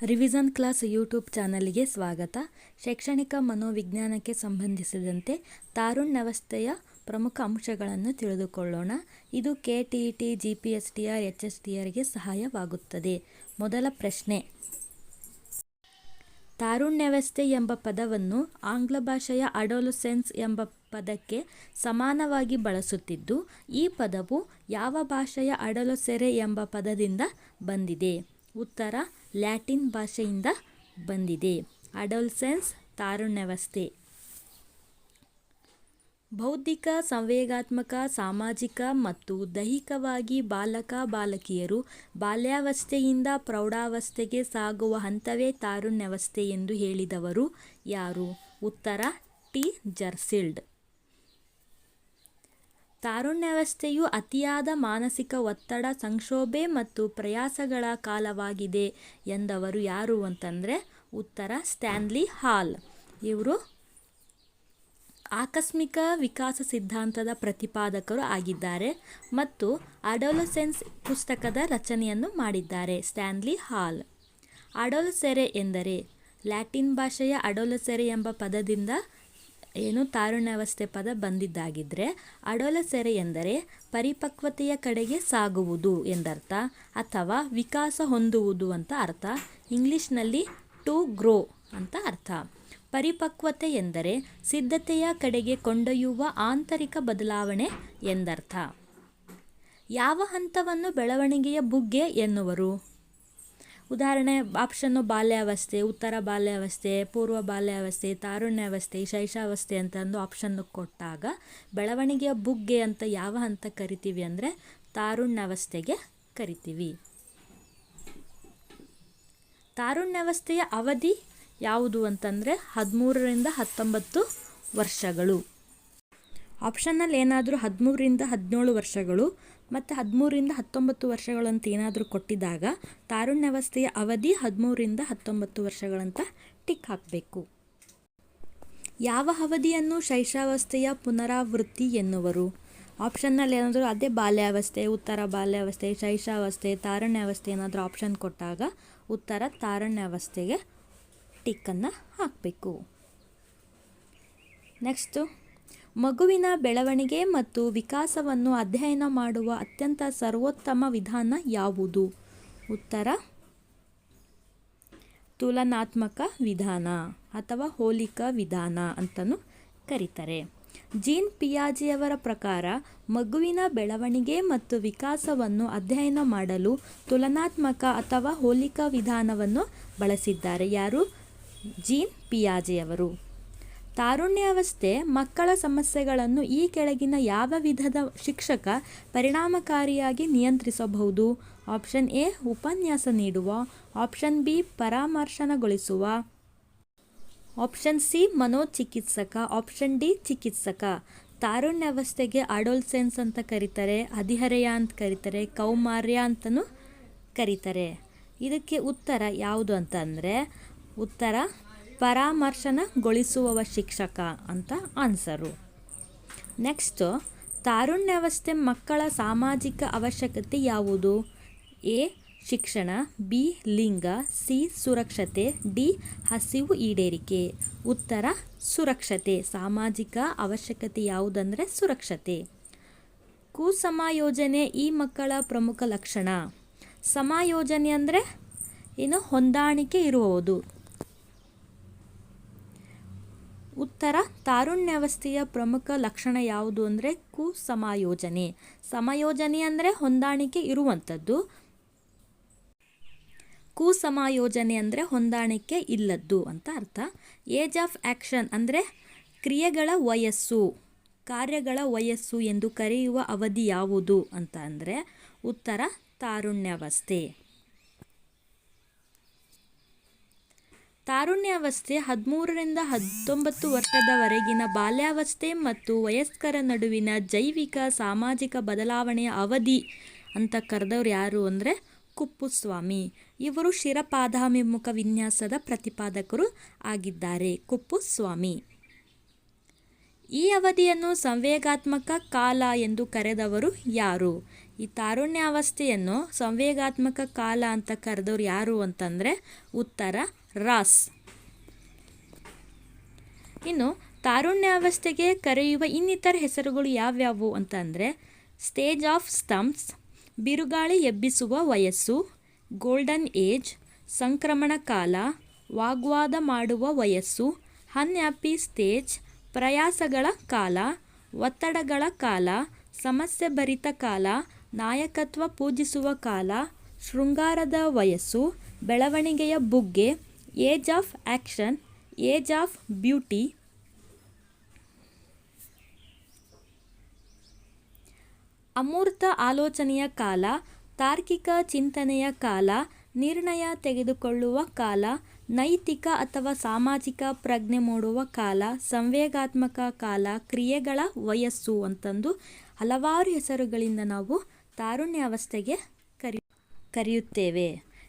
Revision class YouTube ಚಾನಲ್ಗೆ ಸ್ವಾಗತ. ಶೈಕ್ಷಣಿಕ ಮನೋವಿಜ್ಞಾನಕ್ಕೆ ಸಂಬಂಧಿಸಿದಂತೆ ತಾರುಣ್ಯವಸ್ಥೆಯ ಪ್ರಮುಖ ಅಂಶಗಳನ್ನು ತಿಳಿದುಕೊಳ್ಳೋಣ. ಇದು K T E T, G P S T R, H S T ಆರ್ಗೆ ಸಹಾಯವಾಗುತ್ತದೆ. ಮೊದಲ ಪ್ರಶ್ನೆ. ತಾರುಣ್ಯವಸ್ಥೆ ಎಂಬ ಪದವನ್ನು ಆಂಗ್ಲ ಭಾಷೆಯ ಅಡೋಲುಸೆನ್ಸ್ ಎಂಬ ಪದಕ್ಕೆ ಸಮಾನವಾಗಿ ಬಳಸುತ್ತಿದ್ದು, ಈ ಪದವು ಯಾವ ಭಾಷೆಯ ಅಡಲೊಸೆರೆ ಎಂಬ ಪದದಿಂದ ಬಂದಿದೆ? ಉತ್ತರ ಲ್ಯಾಟಿನ್ ಭಾಷೆಯಿಂದ ಬಂದಿದೆ. ಅಡೋಲ್ಸೆನ್ಸ್ ತಾರುಣ್ಯವಸ್ಥೆ. ಬೌದ್ಧಿಕ, ಸಂವೇಗಾತ್ಮಕ, ಸಾಮಾಜಿಕ ಮತ್ತು ದೈಹಿಕವಾಗಿ ಬಾಲಕ, ಬಾಲಕಿಯರು ಬಾಲ್ಯಾವಸ್ಥೆಯಿಂದ ಪ್ರೌಢಾವಸ್ಥೆಗೆ ಸಾಗುವ ಹಂತವೇ ತಾರುಣ್ಯವಸ್ಥೆ ಎಂದು ಹೇಳಿದವರು ಯಾರು? ಉತ್ತರ ಟಿ. ಜರ್ಸಿಲ್ಡ್. ತಾರುಣ್ಯಾವಸ್ಥೆಯು ಅತಿಯಾದ ಮಾನಸಿಕ ಒತ್ತಡ, ಸಂಕ್ಷೋಭೆ ಮತ್ತು ಪ್ರಯಾಸಗಳ ಕಾಲವಾಗಿದೆ ಎಂದವರು ಯಾರು ಅಂತಂದರೆ ಉತ್ತರ ಸ್ಟ್ಯಾನ್ಲಿ ಹಾಲ್. ಇವರು ಆಕಸ್ಮಿಕ ವಿಕಾಸ ಸಿದ್ಧಾಂತದ ಪ್ರತಿಪಾದಕರು ಆಗಿದ್ದಾರೆ ಮತ್ತು ಅಡೋಲಸೆನ್ಸ್ ಪುಸ್ತಕದ ರಚನೆಯನ್ನು ಮಾಡಿದ್ದಾರೆ ಸ್ಟ್ಯಾನ್ಲಿ ಹಾಲ್. ಅಡೋಲಸೆರೆ ಎಂದರೆ ಲ್ಯಾಟಿನ್ ಭಾಷೆಯ ಅಡೋಲಸೆರೆ ಎಂಬ ಪದದಿಂದ ಏನು ತಾರುಣ್ಯಾವಸ್ಥೆ ಪದ ಬಂದಿದ್ದಾಗಿದ್ದರೆ ಅಡೋಲಸೆರೆ ಎಂದರೆ ಪರಿಪಕ್ವತೆಯ ಕಡೆಗೆ ಸಾಗುವುದು ಎಂದರ್ಥ ಅಥವಾ ವಿಕಾಸ ಹೊಂದುವುದು ಅಂತ ಅರ್ಥ. ಇಂಗ್ಲಿಷ್ನಲ್ಲಿ ಟು ಗ್ರೋ ಅಂತ ಅರ್ಥ. ಪರಿಪಕ್ವತೆ ಎಂದರೆ ಸಿದ್ಧತೆಯ ಕಡೆಗೆ ಕೊಂಡೊಯ್ಯುವ ಆಂತರಿಕ ಬದಲಾವಣೆ ಎಂದರ್ಥ. ಯಾವ ಹಂತವನ್ನು ಬೆಳವಣಿಗೆಯ ಬುಗ್ಗೆ ಎನ್ನುವರು? ಉದಾಹರಣೆ ಆಪ್ಷನ್ನು ಬಾಲ್ಯಾವಸ್ಥೆ, ಉತ್ತರ ಬಾಲ್ಯಾವಸ್ಥೆ, ಪೂರ್ವ ಬಾಲ್ಯಾವಸ್ಥೆ, ತಾರುಣ್ಯಾವಸ್ಥೆ, ಶೈಶಾವಸ್ಥೆ ಅಂತಂದು ಆಪ್ಷನ್ನು ಕೊಟ್ಟಾಗ ಬೆಳವಣಿಗೆಯ ಬುಗ್ಗೆ ಅಂತ ಯಾವ ಹಂತ ಕರಿತೀವಿ ಅಂದರೆ ತಾರುಣ್ಯಾವಸ್ಥೆಗೆ ಕರಿತೀವಿ. ತಾರುಣ್ಯಾವಸ್ಥೆಯ ಅವಧಿ ಯಾವುದು ಅಂತಂದರೆ ಹದಿಮೂರರಿಂದ ಹತ್ತೊಂಬತ್ತು ವರ್ಷಗಳು. ಆಪ್ಷನ್ನಲ್ಲಿ ಏನಾದರೂ ಹದಿಮೂರಿಂದ ಹದಿನೇಳು ವರ್ಷಗಳು ಮತ್ತು ಹದಿಮೂರಿಂದ ಹತ್ತೊಂಬತ್ತು ವರ್ಷಗಳಂತ ಏನಾದರೂ ಕೊಟ್ಟಿದ್ದಾಗ ತಾರುಣ್ಯವಸ್ಥೆಯ ಅವಧಿ ಹದಿಮೂರಿಂದ ಹತ್ತೊಂಬತ್ತು ವರ್ಷಗಳಂತ ಟಿಕ್ ಹಾಕಬೇಕು. ಯಾವ ಅವಧಿಯನ್ನು ಶೈಶಾವಸ್ಥೆಯ ಪುನರಾವೃತ್ತಿ ಎನ್ನುವರು? ಆಪ್ಷನ್ನಲ್ಲಿ ಏನಾದರೂ ಅದೇ ಬಾಲ್ಯಾವಸ್ಥೆ, ಉತ್ತರ ಬಾಲ್ಯಾವಸ್ಥೆ, ಶೈಶಾವಸ್ಥೆ, ತಾರುಣ್ಯಾವಸ್ಥೆ ಏನಾದರೂ ಆಪ್ಷನ್ ಕೊಟ್ಟಾಗ ಉತ್ತರ ತಾರುಣ್ಯಾವಸ್ಥೆಗೆ ಟಿಕ್ಕನ್ನು ಹಾಕಬೇಕು. ನೆಕ್ಸ್ಟು ಮಗುವಿನ ಬೆಳವಣಿಗೆ ಮತ್ತು ವಿಕಾಸವನ್ನು ಅಧ್ಯಯನ ಮಾಡುವ ಅತ್ಯಂತ ಸರ್ವೋತ್ತಮ ವಿಧಾನ ಯಾವುದು? ಉತ್ತರ, ತುಲನಾತ್ಮಕ ವಿಧಾನ ಅಥವಾ ಹೋಲಿಕಾ ವಿಧಾನ ಅಂತಲೂ ಕರೀತಾರೆ. ಜೀನ್ ಪಿಯಾಜಿಯವರ ಪ್ರಕಾರ, ಮಗುವಿನ ಬೆಳವಣಿಗೆ ಮತ್ತು ವಿಕಾಸವನ್ನು ಅಧ್ಯಯನ ಮಾಡಲು ತುಲನಾತ್ಮಕ ಅಥವಾ ಹೋಲಿಕಾ ವಿಧಾನವನ್ನು ಬಳಸಿದ್ದಾರೆ. ಯಾರು? ಜೀನ್ ಪಿಯಾಜೆಯವರು. ತಾರುಣ್ಯಾವಸ್ಥೆ ಮಕ್ಕಳ ಸಮಸ್ಯೆಗಳನ್ನು ಈ ಕೆಳಗಿನ ಯಾವ ವಿಧದ ಶಿಕ್ಷಕ ಪರಿಣಾಮಕಾರಿಯಾಗಿ ನಿಯಂತ್ರಿಸಬಹುದು? ಆಪ್ಷನ್ ಎ, ಉಪನ್ಯಾಸ ನೀಡುವ. ಆಪ್ಷನ್ ಬಿ, ಪರಾಮರ್ಶನಗೊಳಿಸುವ. ಆಪ್ಷನ್ ಸಿ, ಮನೋಚಿಕಿತ್ಸಕ. ಆಪ್ಷನ್ ಡಿ, ಚಿಕಿತ್ಸಕ. ತಾರುಣ್ಯಾವಸ್ಥೆಗೆ ಅಡೋಲ್ಸೆನ್ಸ್ ಅಂತ ಕರೀತಾರೆ, ಅಧಿಹರೆಯ ಅಂತ ಕರೀತಾರೆ, ಕೌಮಾರ್ಯ ಅಂತಲೂ ಕರೀತಾರೆ. ಇದಕ್ಕೆ ಉತ್ತರ ಯಾವುದು ಅಂತಂದರೆ ಉತ್ತರ ಪರಾಮರ್ಶನಗೊಳಿಸುವವ ಶಿಕ್ಷಕ ಅಂತ ಆನ್ಸರು. ನೆಕ್ಸ್ಟು, ತಾರುಣ್ಯಾವಸ್ಥೆ ಮಕ್ಕಳ ಸಾಮಾಜಿಕ ಅವಶ್ಯಕತೆ ಯಾವುದು? ಎ, ಶಿಕ್ಷಣ, ಬಿ, ಲಿಂಗ, ಸಿ, ಸುರಕ್ಷತೆ, ಡಿ, ಹಸಿವು ಈಡೇರಿಕೆ. ಉತ್ತರ, ಸುರಕ್ಷತೆ, ಸಾಮಾಜಿಕ ಅವಶ್ಯಕತೆ ಯಾವುದಂದರೆ ಸುರಕ್ಷತೆ. ಕುಸಮಾಯೋಜನೆ ಈ ಮಕ್ಕಳ ಪ್ರಮುಖ ಲಕ್ಷಣ. ಸಮಾಯೋಜನೆ ಅಂದರೆ ಏನು? ಹೊಂದಾಣಿಕೆ ಇರುವುದು ಉತ್ತರ, ತಾರುಣ್ಯಾವಸ್ಥೆಯ ಪ್ರಮುಖ ಲಕ್ಷಣ ಯಾವುದು ಅಂದರೆ ಕುಸಮಾಯೋಜನೆ. ಸಮಯೋಜನೆ ಅಂದರೆ ಹೊಂದಾಣಿಕೆ ಇರುವಂಥದ್ದು. ಕುಸಮಾಯೋಜನೆ ಅಂದರೆ ಹೊಂದಾಣಿಕೆ ಇಲ್ಲದ್ದು ಅಂತ ಅರ್ಥ. ಏಜ್ ಆಫ್ ಆ್ಯಕ್ಷನ್ ಅಂದರೆ ಕ್ರಿಯೆಗಳ ವಯಸ್ಸು, ಕಾರ್ಯಗಳ ವಯಸ್ಸು ಎಂದು ಕರೆಯುವ ಅವಧಿ ಯಾವುದು ಅಂತ ಅಂದರೆ ಉತ್ತರ, ತಾರುಣ್ಯಾವಸ್ಥೆ. ತಾರುಣ್ಯಾವಸ್ಥೆ ಹದಿಮೂರರಿಂದ ಹತ್ತೊಂಬತ್ತು ವರ್ಷದವರೆಗಿನ ಬಾಲ್ಯಾವಸ್ಥೆ ಮತ್ತು ವಯಸ್ಕರ ನಡುವಿನ ಜೈವಿಕ ಸಾಮಾಜಿಕ ಬದಲಾವಣೆಯ ಅವಧಿ ಅಂತ ಕರೆದವ್ರು ಯಾರು ಅಂದರೆ ಕುಪ್ಪುಸ್ವಾಮಿ ಇವರು ಶಿರಪಾದಾಭಿಮುಖ ವಿನ್ಯಾಸದ ಪ್ರತಿಪಾದಕರು ಆಗಿದ್ದಾರೆ ಕುಪ್ಪುಸ್ವಾಮಿ ಈ ಅವಧಿಯನ್ನು ಸಂವೇಗಾತ್ಮಕ ಕಾಲ ಎಂದು ಕರೆದವರು ಯಾರು? ಈ ತಾರುಣ್ಯಾವಸ್ಥೆಯನ್ನು ಸಂವೇಗಾತ್ಮಕ ಕಾಲ ಅಂತ ಕರೆದವ್ರು ಯಾರು ಅಂತಂದರೆ ಉತ್ತರ ರಾಸ್. ಇನ್ನು, ತಾರುಣ್ಯಾವಸ್ಥೆಗೆ ಕರೆಯುವ ಇನ್ನಿತರ ಹೆಸರುಗಳು ಯಾವ್ಯಾವು ಅಂತಂದರೆ, ಸ್ಟೇಜ್ ಆಫ್ ಸ್ಟಂಪ್ಸ್, ಬಿರುಗಾಳಿ ಎಬ್ಬಿಸುವ ವಯಸ್ಸು, ಗೋಲ್ಡನ್ ಏಜ್, ಸಂಕ್ರಮಣ ಕಾಲ, ವಾಗ್ವಾದ ಮಾಡುವ ವಯಸ್ಸು ಅನ್ಹ್ಯಾಪಿ ಸ್ಟೇಜ್, ಪ್ರಯಾಸಗಳ ಕಾಲ, ಒತ್ತಡಗಳ ಕಾಲ, ಸಮಸ್ಯೆ ಭರಿತ ಕಾಲ, ನಾಯಕತ್ವ ಪೂಜಿಸುವ ಕಾಲ, ಶೃಂಗಾರದ ವಯಸ್ಸು, ಬೆಳವಣಿಗೆಯ ಬುಗ್ಗೆ age of action age of beauty. ಅಮೂರ್ತ ಆಲೋಚನೆಯ ಕಾಲ, ತಾರ್ಕಿಕ ಚಿಂತನೆಯ ಕಾಲ, ನಿರ್ಣಯ ತೆಗೆದುಕೊಳ್ಳುವ ಕಾಲ, ನೈತಿಕ ಅಥವಾ ಸಾಮಾಜಿಕ ಪ್ರಜ್ಞೆ ಮೂಡುವ ಕಾಲ, ಸಂವೇಗಾತ್ಮಕ ಕಾಲ, ಕ್ರಿಯೆಗಳ ವಯಸ್ಸು ಅಂತಂದು ಹಲವಾರು ಹೆಸರುಗಳಿಂದ ನಾವು ತಾರುಣ್ಯಾವಸ್ಥೆಗೆ ಕರಿ, ಕರೆಯುತ್ತೇವೆ.